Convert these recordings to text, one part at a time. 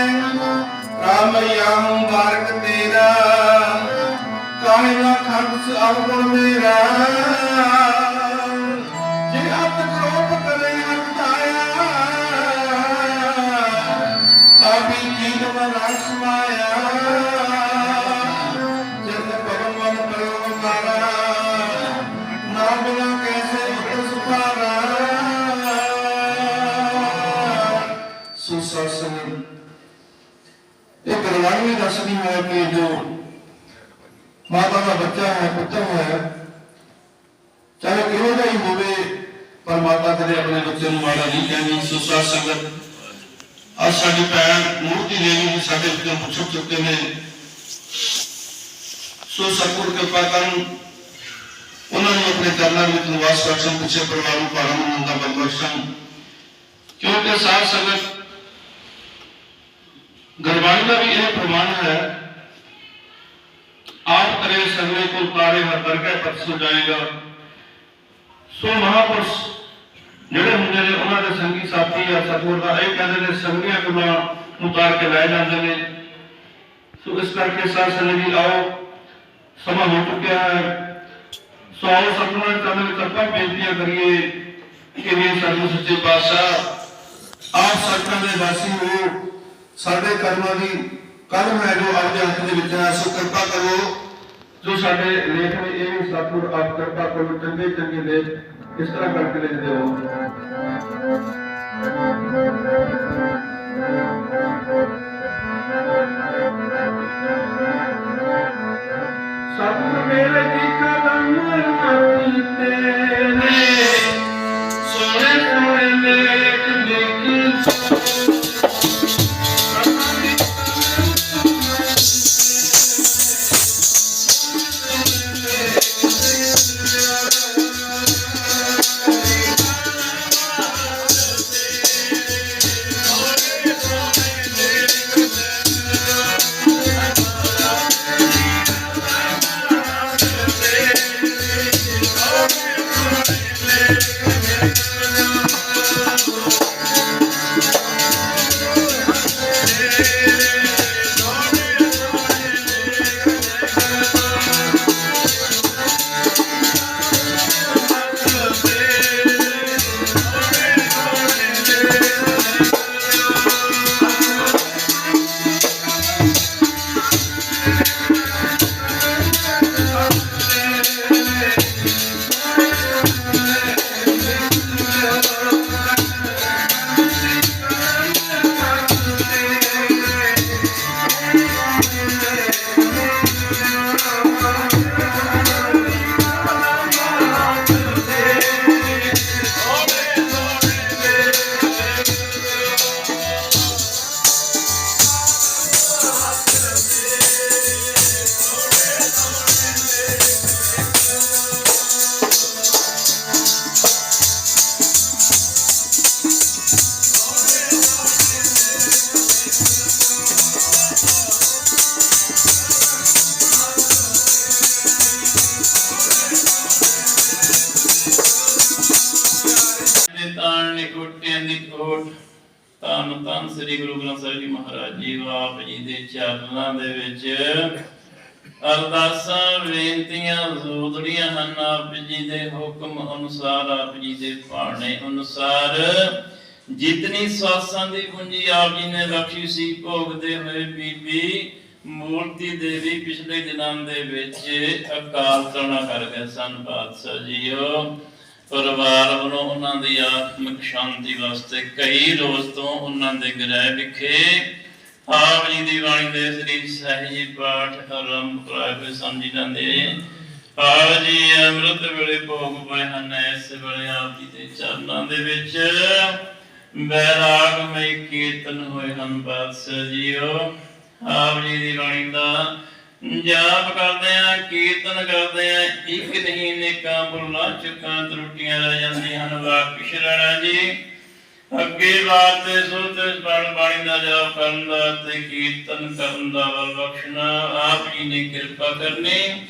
ਰਾਮ ਯਾਮ ਬਾਰਕ ਤੇਰਾ ਕਾਹੇ ਨਾ ਖੰਡ ਅਵਗੁਣ ਮੇਰਾ। ਇਹ ਗੁਰਬਾਣੀ ਦੱਸਦੀ ਹੈ ਕਿ ਜੋ ਮਾਤਾ ਦਾ ਬੱਚਾ ਹੈ, ਪੁੱਤਰ ਹੈ, ਚਾਹੇ ਕਿਵੇਂ ਦਾ ਹੀ ਹੋਵੇ, ਪਰ ਮਾਤਾ ਕਦੇ ਆਪਣੇ ਬੱਚੇ ਨੂੰ ਮਾੜਾ ਨਹੀਂ ਕਹਿੰਦੀ। ਸੋ ਸਾਧ ਸੰਗਤ, ਅੱਜ ਸਾਡੀ ਭੈਣ ਮੂਰਤੀ ਦੇਵੀ ਜੀ ਸਾਡੇ ਉੱਤੇ ਪੁੱਛ ਚੁੱਕੇ ਨੇ ਸੋ ਸਤਿਗੁਰ ਕਿਰਪਾ ਕਰਨ। ਉਹਨਾਂ ਨੂੰ ਆਪਣੇ ਚਰਨਾਂ ਵਿੱਚ ਨਿਵਾਸ ਬਖਸ਼ਣ ਪਿੱਛੇ ਪਰਿਵਾਰ ਨੂੰ ਭਾਰਮ ਨੂੰ ਦਾ ਬਲ ਬਖਸ਼ਣ ਕਿਉਂਕਿ ਸਾਧ ਸੰਗਤ ਗੁਰਬਾਣੀ ਦਾ ਵੀ ਇਹ ਪ੍ਰਮਾਣ ਹੈ ਆਪ ਕਰੇ ਸਰਵੇ ਕੋ ਪਾਰੇ ਹਰ ਵਰਗਾ ਪਤ ਸੋ ਜਾਏਗਾ ਸੋ ਮਹਾਪੁਰਸ਼ ਜਿਹੜੇ ਹੁੰਦੇ ਨੇ ਉਹਨਾਂ ਦੇ ਸੰਗੀ ਸਾਥੀ ਆ ਸਤਿਗੁਰ ਦਾ ਇਹ ਕਹਿੰਦੇ ਨੇ ਸੰਗੀਆਂ ਗੁਣਾ ਨੂੰ ਉਤਾਰ ਕੇ ਲੈ ਜਾਂਦੇ ਨੇ ਸੋ ਇਸ ਕਰਕੇ ਸਾਧ ਸੰਗਤ ਜੀ ਆਓ ਸਮਾਂ ਹੋ ਚੁੱਕਿਆ ਹੈ ਸੋ ਆਓ ਸਤਿਗੁਰਾਂ ਦੇ ਚਰਨ ਵਿੱਚ ਆਪਾਂ ਬੇਨਤੀਆਂ ਕਰੀਏ ਕਿ ਵੀ ਸਾਨੂੰ ਸੱਚੇ ਸਾਡੇ ਕਰਮਾਂ ਦੀ ਕਲਮ ਹੈ ਜੋ ਆਪਣੇ ਹੱਥ ਦੇ ਵਿੱਚ ਹੈ ਸੋ ਕਿਰਪਾ ਕਰੋ। ਜੋ ਸਾਡੇ ਲੇਖ ਨੇ, ਇਹ ਸਤਿਗੁਰ ਆਪ ਕਿਰਪਾ ਕਰੋ, ਚੰਗੇ ਚੰਗੇ ਲੇਖ ਇਸ ਤਰ੍ਹਾਂ ਕਰਕੇ ਲਿਖਦੇ ਹੋ ਸਤਿਗੁਰ ਮੇਰੇ ਦੀ ਕਦਮ ਕੀਤੇ ਨੇ ਸੋਹਣੇ ਸੋਹਣੇ ਲੇਖ ਦੇ ਤਾਣ ਦੀ ਕੋਟ। ਧੰਨ ਧੰਨ ਸ੍ਰੀ ਗੁਰੂ ਗ੍ਰੰਥ ਸਾਹਿਬ ਜੀ ਮਹਾਰਾਜ ਜੀ ਆਪ ਜੀ ਦੇ ਚਰਨਾਂ ਦੇ ਵਿੱਚ ਅਰਦਾਸਾਂ, ਬੇਨਤੀਆਂ ਜ਼ੋਦੜੀਆਂ ਹਨ। ਆਪ ਜੀ ਦੇ ਹੁਕਮ ਅਨੁਸਾਰ, ਆਪ ਜੀ ਦੇ ਪਾਣੇ ਅਨੁਸਾਰ ਜਿਤਨੀ ਸਵਾਸਾਂ ਦੀ ਪੂੰਜੀ ਆਪ ਜੀ ਨੇ ਬਖਸ਼ੀ ਸੀ, ਭੋਗਦੇ ਹੋਏ ਬੀਬੀ ਮੂਰਤੀ ਦੇਵੀ ਪਿਛਲੇ ਦਿਨਾਂ ਦੇ ਵਿੱਚ ਅਕਾਲ ਤਣਾ ਕਰ ਗਏ ਸਨ। ਬਾਦਸ਼ਾਹ ਜੀਓ ਪਰਿਵਾਰ ਵੱਲੋਂ ਉਹਨਾਂ ਦੀ ਆਤਮਿਕ ਸ਼ਾਂਤੀ ਵਾਸਤੇ ਕਈ ਰੋਜ਼ ਤੋਂ ਉਹਨਾਂ ਦੇ ਗ੍ਰਹਿ ਵਿਖੇ ਆਪ ਜੀ ਦੀ ਬਾਣੀ ਦੇ ਸ੍ਰੀ ਸਹਿਜੀ ਪਾਠ ਆਰੰਭ ਕਰਾਏ ਹੋਏ ਸਨ ਜਿਨ੍ਹਾਂ ਆਪ ਜੀ ਅੰਮ੍ਰਿਤ ਵੇਲੇ ਭੋਗ ਪਏ ਹਨ। ਇਸ ਵੇਲੇ ਆਪ ਜੀ ਦੇ ਚਰਨਾਂ ਦੇ ਵਿੱਚ ਬੈਰਾਗਮਈ ਕੀਰਤਨ ਹੋਏ ਹਨ। ਬਾਦਸ਼ਾਹ ਜੀਓ, ਆਪ ਜੀ ਦੀ ਬਾਣੀ ਦਾ ਜਾਪ ਕਰਦੇ ਆ, ਕੀਰਤਨ ਕਰਦੇ ਆ, ਇੱਕ ਨਹੀਂ, ਨੇਕਾਂ ਬੁਲਾ ਚੁੱਕਾਂ ਤਰੁੱਟੀਆਂ ਰਹਿ ਜਾਂਦੀਆਂ ਹਨ। ਵਾਕ ਸ਼ਰਣਾ ਜੀ। ਅੱਗੇ ਬਾਤ ਤੇ ਸੁਤ ਬਾਣ ਬਾਣੀ ਦਾ ਜਾਪ ਕਰਨ ਦਾ ਤੇ ਕੀਰਤਨ ਕਰਨ ਦਾ ਬਲ ਬਖਸ਼ਣਾ, ਆਪ ਜੀ ਨੇ ਕਿਰਪਾ ਕਰਨੀ।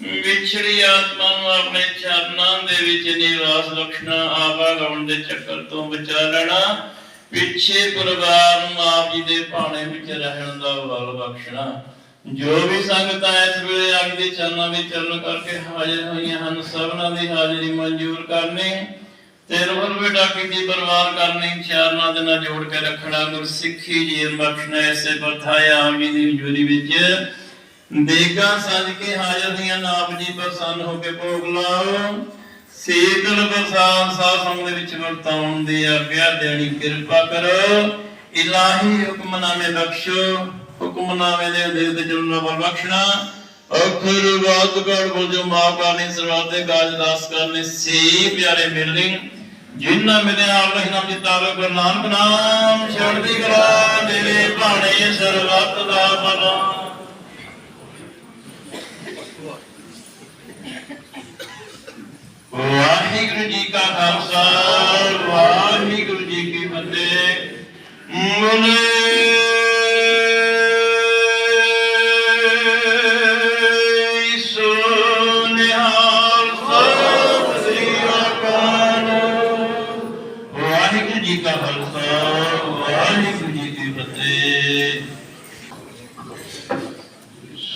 ਵਿਛੜੀ ਆਤਮਾ ਨੂੰ ਆਪਣੇ ਚਰਨਾਂ ਦੇ ਵਿੱਚ ਨਿਵਾਸ ਬਖਸ਼ਣਾ ਆਵਾਗਮਨ ਦੇ ਚੱਕਰ ਤੋਂ ਬਚਾ ਲੈਣਾ। ਪਿੱਛੇ ਪਰਿਵਾਰ ਨੂੰ ਆਪ ਜੀ ਦੇ ਭਾਣੇ ਵਿੱਚ ਰਹਿਣ ਦਾ ਬਲ ਬਖਸ਼ਣਾ। ਜੋ ਵੀ ਸੰਗਤਾਂ ਇਸ ਵੇਲੇ ਆਪ ਦੇ ਚਰਨਾਂ ਵਿੱਚ ਚਰਨ ਕਰਕੇ ਹਾਜ਼ਰ ਹੋਈਆਂ ਹਨ, ਸਭਨਾਂ ਦੀ ਹਾਜ਼ਰੀ ਮਨਜ਼ੂਰ ਕਰਨੀ ਤੇ ਰੋਹਲ ਬੇਟਾ ਕੀਤੀ ਪਰਿਵਾਰ ਕਰਨੀ, ਚਾਰਨਾਂ ਦੇ ਨਾਲ ਜੋੜ ਕੇ ਰੱਖਣਾ, ਗੁਰਸਿੱਖੀ ਜੀਵਨ ਬਖਸ਼ਣਾ ਐਸੇ ਪਰਥਾਇਆ ਆਪ ਜੀ ਦੀ ਹਜ਼ੂਰੀ ਵਿੱਚ ਦੇਗਾ ਸੱਜ ਕੇ ਹਾਜ਼ਰ ਦੀਆਂ ਨਾਪ ਜੀ ਪ੍ਰਸੰਨ ਹੋ ਕੇ ਭੋਗ ਲਾਓ। ਸੀਤਲ ਪ੍ਰਸਾਦ ਸਾਧ ਸੰਗ ਦੇ ਵਿੱਚ ਵਰਤਾਉਣ ਦੀ ਆਗਿਆ ਦੇਣੀ ਕਿਰਪਾ ਕਰੋ। ਇਲਾਹੀ ਹੁਕਮਨਾਮੇ ਬਖਸ਼ੋ। ਹੁਕਮਨਾਮੇ ਦੇ ਅਧੀਨ ਤੇ ਚੱਲਣਾ ਬਲ ਬਖਸ਼ਣਾ। ਅਖਰ ਬਾਤ ਗੜ ਬੋਝੋ ਮਾਫ ਕਰਨੀ ਦੇ ਕਾਜ ਦਾਸ ਕਰਨੇ ਸੇ ਪਿਆਰੇ ਮਿਲਨੇ ਜਿਨ੍ਹਾਂ ਮੇਰੇ ਆਪ ਨਾਮ ਜੀ ਤਾਰਕ ਨਾਨਕ ਨਾਮ ਛੜਦੀ ਕਲਾ ਤੇਰੇ ਭਾਣੇ ਸਰਬੱਤ ਦਾ ਭਲਾ ਵਾਹਿਗੁਰੂ ਜੀ ਕਾ ਖਾਲਸਾ, ਵਾਹਿਗੁਰੂ ਜੀ ਕੀ ਫਤਿਹ। ਮੁਨੇ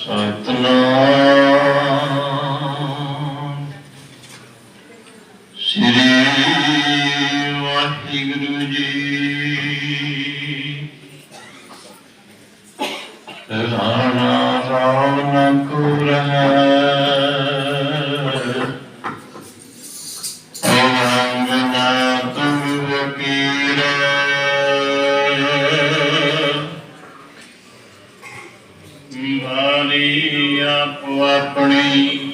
Uh, ਮਾਰੀ ਆਪੋ ਆਪਣੀ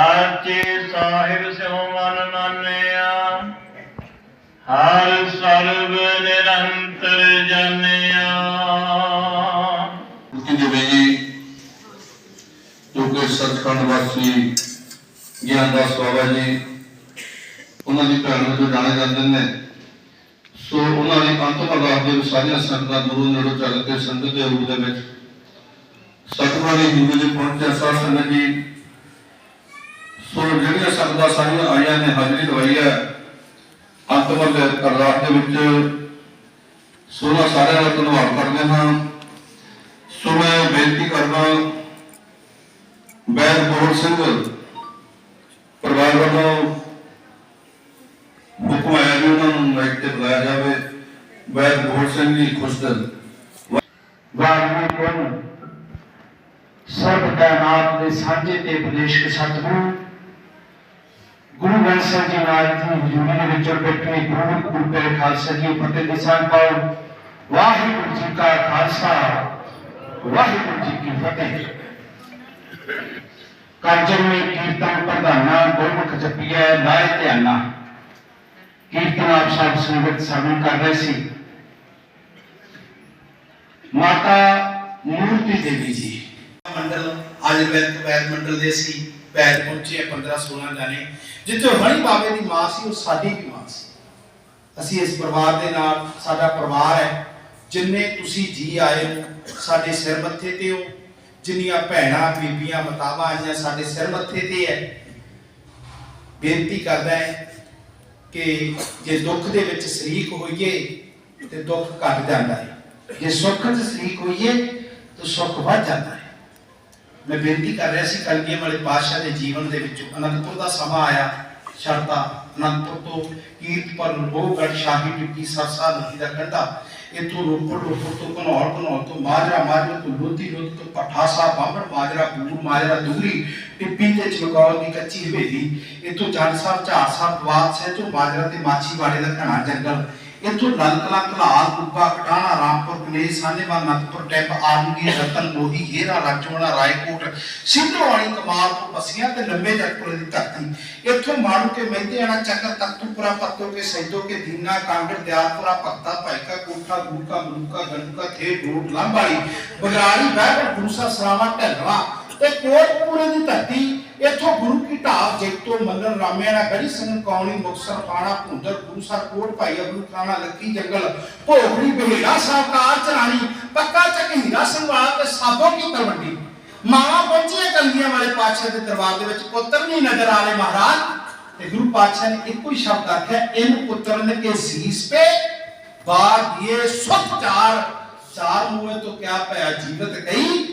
ਸਾਚੇ ਸਾਹਿਬ ਸਿਉ ਮਨ ਮਾਨਿਆ। ਹਰ ਸਰਬ ਨਿਰੰਤਰ ਜਾਣਿਆ ਮੁਕਤੀ ਦੇਵੇ ਜੀ ਜੋ ਕਿ ਸੱਚਖੰਡ ਵਾਸੀ ਗਿਆਨਦਾਸ ਬਾਬਾ ਜੀ, ਉਹਨਾਂ ਦੀ ਭੈਣ ਵਜੋਂ ਜਾਣੇ ਜਾਂਦੇ ਨੇ, ਸੋ ਉਹਨਾਂ ਦੀ ਅੰਤਮ ਅਰਦਾਸ ਦੇ ਸਾਰੀਆਂ ਸੰਗਤਾਂ ਦੂਰੋਂ ਨੇੜੋਂ ਚੱਲ ਕੇ ਸੰਗਤ ਦੇ ਰੂਪ ਦੇ ਵਿੱਚ ਸਤਿਗੁਰਾਂ ਦੀ ਹਿੰਦੂ ਦੇ ਪਹੁੰਚਿਆ। ਸਾਧ ਸੰਗਤ ਜੀ ਸੋ ਜਿਹੜੀਆਂ ਸੰਗਤਾਂ ਸਾਰੀਆਂ ਆਈਆਂ ਨੇ, ਹਾਜ਼ਰੀ ਲਵਾਈ ਹੈ ਅੰਤਮ ਅਰਦਾਸ ਦੇ ਵਿੱਚ ਸੋ ਸਾਰਿਆਂ ਦਾ ਧੰਨਵਾਦ ਕਰਦੇ ਹਾਂ। ਸੋ ਮੈਂ ਬੇਨਤੀ ਕਰਦਾ ਬੈਦ ਸਿੰਘ ਪਰਿਵਾਰ ਵੱਲੋਂ ਹੁਕਮ ਆਇਆ ਵੀ ਉਹਨਾਂ ਨੂੰ ਮਾਈਕ ਤੇ ਬੁਲਾਇਆ ਜਾਵੇ। ਬੈਦ ਬੋਲ ਸਿੰਘ ਜੀ ਖੁਸ਼ਦਲ ਵਾਹਿਗੁਰੂ ਕੋਨ ਸਰਬ ਕਾਇਨਾਤ ਦੇ ਸਾਂਝੇ ਤੇ ਉਪਦੇਸ਼ਕ ਸਤਿਗੁਰੂ ਗੁਰੂ ਗ੍ਰੰਥ ਸਾਹਿਬ ਜੀ ਮਹਾਰਾਜ ਦੀ ਹਜ਼ੂਰੀ ਦੇ ਵਿੱਚ ਬੈਠੇ ਗੁਰੂ ਗੁਰੂ ਖਾਲਸਾ ਜੀ ਫਤਿਹ ਦੀ ਸਾਂਝ ਪਾਓ। ਵਾਹਿਗੁਰੂ ਜੀ ਕਾ ਖਾਲਸਾ, ਵਾਹਿਗੁਰੂ ਜੀ ਕੀ ਫਤਿਹ। ਕਾਜਲ ਮੇ ਕੀਰਤਨ ਪ੍ਰਧਾਨਾ, ਗੁਰਮੁਖ ਜਪੀਐ ਲਾਇ ਧਿਆਨਾ। ਕੀਰਤਨ ਆਪ ਸਭ ਸੰਗਤ ਸਰਵਣ ਕਰ ਰਹੇ ਸੀ। ਮਾਤਾ ਮੂਰਤੀ ਦੇਵੀ ਜੀ। ਮੰਡਲ, ਅੱਜ ਵੈਦ ਮੰਡਲ ਦੇ ਸੀ। ਵੈਦ ਪਹੁੰਚੇ ਆ 15 16 ਜਾਣੇ। ਜਿੱਥੇ ਹਣੀ ਬਾਬੇ ਦੀ ਮਾਂ ਸੀ, ਉਹ ਸਾਡੀ ਵੀ ਮਾਂ ਸੀ। ਅਸੀਂ ਇਸ ਪਰਿਵਾਰ ਦੇ ਨਾਲ, ਸਾਡਾ ਪਰਿਵਾਰ ਹੈ। ਜਿੰਨੇ ਤੁਸੀਂ ਜੀ ਆਏ ਹੋ, ਸਾਡੇ ਸਿਰ ਮੱਥੇ ਤੇ ਹੋ। ਜਿੰਨੀਆਂ ਭੈਣਾਂ, ਬੀਬੀਆਂ, ਮਾਤਾਵਾਂ ਆਈਆਂ, ਸਾਡੇ ਸਿਰ ਮੱਥੇ ਤੇ ਹੈ। ਬੇਨਤੀ ਕਰਦਾ ਹੈ ਕਿ ਜੇ ਦੁੱਖ ਦੇ ਵਿੱਚ ਸ਼ਰੀਕ ਹੋਈਏ, ਤੇ ਦੁੱਖ ਘਟ ਜਾਂਦਾ ਹੈ। ਜੇ ਸੁੱਖ 'ਚ ਸ਼ਰੀਕ ਹੋਈਏ, ਤਾਂ ਸੁੱਖ ਵੱਧ ਜਾਂਦਾ ਹੈ। ਮੈਂ ਬੇਨਤੀ ਕਰ ਰਿਹਾ ਸੀ ਕਲਗੀਆਂ ਵਾਲੇ ਪਾਤਸ਼ਾਹ ਦੇ ਜੀਵਨ ਦੇ ਵਿੱਚੋਂ ਅਨੰਦਪੁਰ ਦਾ ਸਮਾਂ ਆਇਆ ਸ਼ਰਤਾ ਅਨੰਦਪੁਰ ਤੋਂ ਕੀਰਤਪੁਰ ਲੋਹਗੜ ਸ਼ਾਹੀ ਟਿੱਕੀ ਸਰਸਾ ਨਦੀ ਦਾ ਕੰਢਾ ਇੱਥੋਂ ਰੋਪੜ ਰੋਪੜ ਤੋਂ ਘਨੌਰ ਘਨੌਰ ਤੋਂ ਮਾਜਰਾ ਮਾਜਰਾ ਤੋਂ ਲੋਧੀ, ਲੋਧ ਤੋਂ ਪਠਾਸਾ ਬਾਂਬੜ ਮਾਜਰਾ ਬੂਰ, ਮਾਜਰਾ ਦੂਰੀ ਟਿੱਪੀ ਤੇ ਚਮਕੌਰ ਦੀ ਕੱਚੀ ਹਵੇਲੀ। ਇੱਥੋਂ ਜੰਡ ਸਾਹਿਬ, ਝਾੜ ਸਾਹਿਬ ਦਵਾਤ ਸਿੰਘ ਤੋਂ ਮਾਜਰਾ ਤੇ ਮਾਛੀਵਾੜੇ ਦਾ ਘਣਾ ਜੰਗਲ। ਇੱਥੋਂ ਲਲਕਲਾ ਕਲਾਲ ਕੁੱਬਾ, ਕਟਾਣਾ, ਰਾਮਪੁਰ ਕਨੇਜ ਸਾਨੇਵਾਲ ਨਤਪੁਰ ਟੈਂਪ ਆਲਮਗੀਰ ਰਤਨ ਮੋਹੀ ਹੀਰਾ, ਰਾਜੋਣਾ, ਰਾਏਕੋਟ ਸਿੰਧੋਵਾਲੀ ਕਮਾਲਪੁਰ ਬਸੀਆਂ ਤੇ ਲੰਬੇ ਜਗਪੁਰ ਦੀ ਧਰਤੀ। ਇੱਥੋਂ ਮਾਣੂ ਕੇ ਮਹਿੰਦੇ ਚੱਕਰ, ਤਖਤੂਪੁਰਾ ਪੱਤੋ ਕੇ ਸੈਦੋ ਕੇ, ਦੀਨਾ, ਕਾਂਗੜ, ਦਿਆਲਪੁਰਾ, ਭਗਤਾ, ਭਾਈਕਾ ਕੋਠਾ ਗੁਰਕਾ ਮਲੂਕਾ ਗੰਡੂਕਾ ਥੇ ਡੋਟ ਲੰਬਾੜੀ ਬਗਰਾੜੀ ਬਹਿਬੜ ਦੂਸਾ ਸਰਾਵਾ, ਢਲਵਾ ਤੇ ਕੋਟਪੁਰੇ ਦੀ ਧਰਤੀ ਇੱਥੋਂ ਗੁਰੂ ਕੀ ਢਾਬ ਜੈਤੋ ਮੱਲਨ ਰਾਮਿਆਣਾ ਗੜੀ ਸਿੰਘ ਕੌਣੀ ਮੁਕਸਰ ਪਾਣਾ, ਭੁੰਦਰ ਗੁਰੂਸਰ ਕੋਟ ਭਾਈ ਅਬਲੂ ਖਾਨਾ, ਲੱਕੀ ਜੰਗਲ, ਭੋਗੜੀ, ਬਹਿਰਾ ਸਾਹਿਬ ਚਰਾਣੀ ਪੱਕਾ ਚੱਕ ਹੀਰਾ ਸਿੰਘ ਤੇ ਸਾਬੋ ਕੀ ਤਲਵੰਡੀ ਮਾਵਾ ਪਹੁੰਚੀਆਂ ਕਲਗੀਆਂ ਵਾਲੇ ਪਾਤਸ਼ਾਹ ਦੇ ਦਰਬਾਰ ਦੇ ਵਿੱਚ ਪੁੱਤਰ ਨਹੀਂ ਨਜ਼ਰ ਆਲੇ ਮਹਾਰਾਜ। ਤੇ ਗੁਰੂ ਪਾਤਸ਼ਾਹ ਨੇ ਇੱਕੋ ਹੀ ਸ਼ਬਦ ਆਖਿਆ ਇਨ ਪੁੱਤਰਨ ਕੇ ਸੀਸ पे ਬਾਗ ਇਹ ਸੁਖ ਚਾਰ ਚਾਰ ਮੂਹੇ ਤੋਂ ਕਿਆ ਪਿਆ ਜੀਵਤ ਗਈ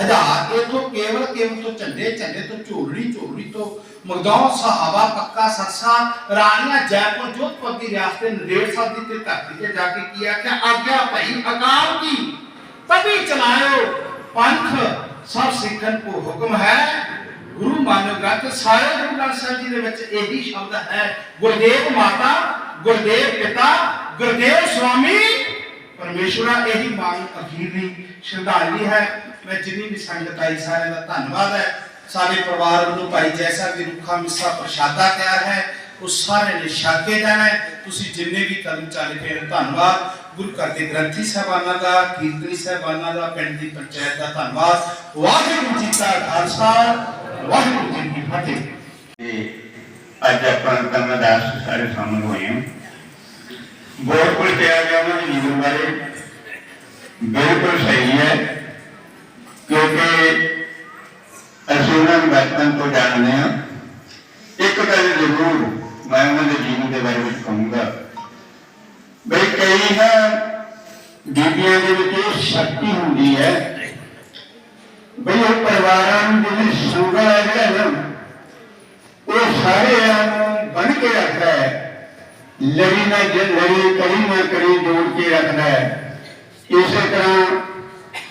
ਹਜ਼ਾਰ ਇਥੋਂ ਕੇਵਲ ਕੇਵਲ ਤੋਂ ਝੰਡੇ ਝੰਡੇ ਤੋਂ ਝੋਲੜੀ ਝੋਲੜੀ ਤੋਂ ਮਗਦੌਰ ਸਹਾਵਾ, ਪੱਕਾ ਸਰਸਾ, ਰਾਣੀਆਂ ਜੈਪੁਰ, ਜੋਧਪੁਰ ਦੀ ਰਿਆਸਤ ਨਦੇੜ ਸਾਹਿਬ ਦੀ ਤੇ ਧਰਤੀ ਤੇ ਜਾ ਕੇ ਕੀ ਆਖਿਆ? ਆਗਿਆ ਭਈ ਅਕਾਲ ਕੀ? ਤभी ਚਲਾਇਓ ਪੰਥ, ਸਭ ਸਿੱਖਨ ਕੋ ਹੁਕਮ ਹੈ। ਗੁਰੂ ਮਾਨੋ ਗ੍ਰੰਥ ਸਾਰੇ ਗੁਰੂ ਗ੍ਰੰਥ ਸਾਹਿਬ ਜੀ ਦੇ ਵਿੱਚ ਇਹੀ ਸ਼ਬਦ ਹੈ, ਗੁਰਦੇਵ ਮਾਤਾ, ਗੁਰਦੇਵ ਪਿਤਾ, ਗੁਰਦੇਵ ਸਵਾਮੀ। ਪਰਮੇਸ਼ਵਰਾ ਇਹੀ ਮੰਗ ਅਖੀਰਲੀ ਸ਼ਰਧਾਂਜਲੀ ਹੈ। ਮੈਂ ਜਿੰਨੀ ਵੀ ਸੰਗਤ ਆਈ ਸਾਰਿਆਂ ਦਾ ਧੰਨਵਾਦ ਹੈ। ਸਾਡੇ ਪਰਿਵਾਰ ਵੱਲੋਂ ਭਾਈ ਜੈਸਾ ਵੀ ਰੁੱਖਾ ਮਿੱਸਾ ਪ੍ਰਸ਼ਾਦਾ ਤਿਆਰ ਹੈ। ਉਹ ਸਾਰੇ ਨੇ ਛਕ ਕੇ ਜਾਣਾ ਹੈ। ਤੁਸੀਂ ਜਿੰਨੇ ਵੀ ਕਦਮ ਚੱਲ ਕੇ ਆਏ, ਧੰਨਵਾਦ। ਗੁਰੂ ਘਰ ਦੇ ਗ੍ਰੰਥੀ ਸਾਹਿਬਾਨਾਂ ਦਾ ਕੀਰਤਨੀ ਸਾਹਿਬਾਨਾਂ ਦਾ ਪਿੰਡ ਦੀ ਪੰਚਾਇਤ ਦਾ ਧੰਨਵਾਦ। ਵਾਹਿਗੁਰੂ ਜੀ ਕਾ ਖਾਲਸਾ ਵਾਹਿਗੁਰੂ ਜੀ ਕੀ ਫਤਿਹ। ਤੇ ਅੱਜ ਆਪਾਂ ਕੰਮਦਾਸ ਸਾਰੇ ਸ਼ਾਮਲ ਹੋਏ ਹਾਂ। ਬਹੁਤ ਕੁਝ ਕਿਹਾ ਗਿਆ ਉਹਨਾਂ ਦੇ ਜੀਵਨ ਬਾਰੇ। ਬਿਲਕੁਲ ਸਹੀ ਹੈ, ਕਿਉਂਕਿ ਅਸੀਂ ਉਹਨਾਂ ਨੂੰ ਬਚਪਨ ਤੋਂ ਜਾਣਦੇ ਹਾਂ। ਇੱਕ ਗੱਲ ਜ਼ਰੂਰ ਮੈਂ ਉਹਨਾਂ ਦੇ ਜੀਵਨ ਦੇ ਬਾਰੇ ਵਿੱਚ ਕਹੂੰਗਾ। ਬਈ ਕਈ ਨਾ ਬੀਬੀਆਂ ਦੇ ਵਿੱਚ ਇਹ ਸ਼ਕਤੀ ਹੁੰਦੀ ਹੈ ਬਈ ਉਹ ਪਰਿਵਾਰਾਂ ਨੂੰ ਜਿਹੜੀ ਸੰਗਾ ਹੈ ਜਿਹੜਾ ਨਾ, ਉਹ ਸਾਰੇ ਨੂੰ ਬਣ ਕੇ ਰੱਖਦਾ ਹੈ। ਲੜੀ ਨਾ ਲੜੀ ਕਰੀ ਨਾ ਕਰੀ ਜੋੜ ਕੇ ਰੱਖਦਾ ਹੈ। ਇਸੇ ਤਰ੍ਹਾਂ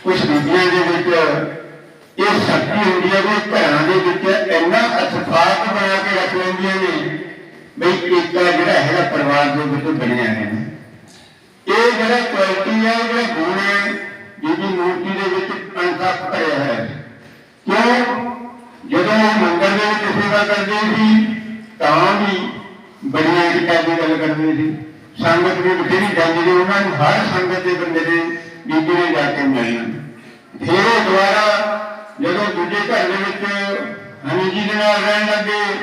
ਕੁਝ ਬੀਬੀਆਂ ਦੇ ਵਿੱਚ ਇਹ ਸ਼ਕਤੀ ਹੁੰਦੀ ਹੈ ਵੀ ਘਰਾਂ ਦੇ ਵਿੱਚ ਇੰਨਾ ਅਥਫਾਕ ਬਣਾ ਕੇ ਰੱਖ ਲੈਂਦੀਆਂ ਨੇ ਬਈ ਏਕਾ ਜਿਹੜਾ ਹੈਗਾ ਪਰਿਵਾਰ ਦੇ ਵਿੱਚ ਬਣਿਆ ਹੈ। ਇਹ ਜਿਹੜਾ ਕੁਆਲਿਟੀ ਹੈ, ਇਹ ਜਿਹੜਾ ਗੁਣ ਹੈ ਜਿਹਦੀ ਮੂਰਤੀ ਦੇ ਵਿੱਚ ਅਣਥੱਕ ਭਰਿਆ ਹੈ। ਕਿਉਂ? ਜਦੋਂ ਉਹ ਮੰਦਰ ਦੇ ਵਿੱਚ ਸੇਵਾ ਕਰਦੇ ਸੀ, ਤਾਂ ਵੀ ਬੜੀਆਂ ਇੱਜ਼ਤਾਂ ਦੀ ਗੱਲ ਕਰਦੇ ਸੀ। ਸੰਗਤ ਦੀ ਬਥੇਰੀ ਜਾਂਦੀ ਸੀ। ਉਹਨਾਂ ਨੂੰ ਹਰ ਸੰਗਤ ਦੇ ਬੰਦੇ ਦੇ ਬੀਬੀ ਨੇ ਜਾ ਕੇ ਮਿਲਣਾ। ਫਿਰ ਉਹ ਦੁਆਰਾ ਜਦੋਂ ਦੂਜੇ ਘਰ ਦੇ ਵਿੱਚ ਹਨੀ ਜੀ ਦੇ ਨਾਲ ਰਹਿਣ ਲੱਗੇ,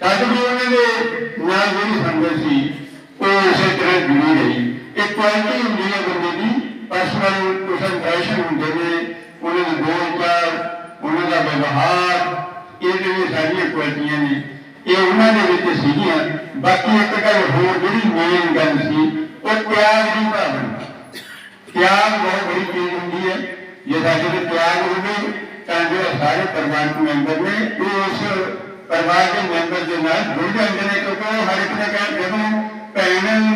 ਤਦ ਵੀ ਉਹਨਾਂ ਦੇ ਨਾਲ ਜਿਹੜੀ ਸੰਗਤ ਸੀ, ਉਹ ਉਸੇ ਤਰ੍ਹਾਂ ਜੁੜੀ ਰਹੀ। ਇਹ ਕੁਆਲਿਟੀ ਹੁੰਦੀ ਹੈ ਬੰਦੇ ਦੀ। ਪਰਸਨਲ ਕੁਝ ਹੁੰਦੇ ਨੇ। ਉਹਨਾਂ ਦੇ ਬੋਲਚਾਲ, ਉਹਨਾਂ ਦਾ ਵਿਵਹਾਰ, ਇਹ ਜਿਹੜੀਆਂ ਸਾਰੀਆਂ ਕੁਆਲਿਟੀਆਂ ਨੇ ਇਹ ਉਹਨਾਂ ਦੇ ਵਿੱਚ ਸੀਗੀਆਂ। ਬਾਕੀ ਇੱਕ ਗੱਲ ਹੋਰ ਜਿਹੜੀ ਮੇਨ ਗੱਲ ਸੀ, ਉਹ ਪਿਆਰ ਦੀ ਭਾਵਨਾ। ਪਿਆਰ ਬਹੁਤ ਬੜੀ ਚੀਜ਼ ਹੁੰਦੀ ਹੈ। ਜੇ ਸਾਡੇ ਵਿੱਚ ਪਿਆਰ ਹੋਵੇ, ਤਾਂ ਜਿਹੜੇ ਸਾਰੇ ਪਰਿਵਾਰਕ ਮੈਂਬਰ ਨੇ ਉਹ ਉਸ ਪਰਿਵਾਰ ਦੇ ਮੈਂਬਰ ਦੇ ਨਾਲ ਜੁੜ ਜਾਂਦੇ ਨੇ, ਕਿਉਂਕਿ ਉਹ ਹਰ ਇੱਕ ਨੇ ਕਹਿ ਜਦੋਂ ਭੈਣ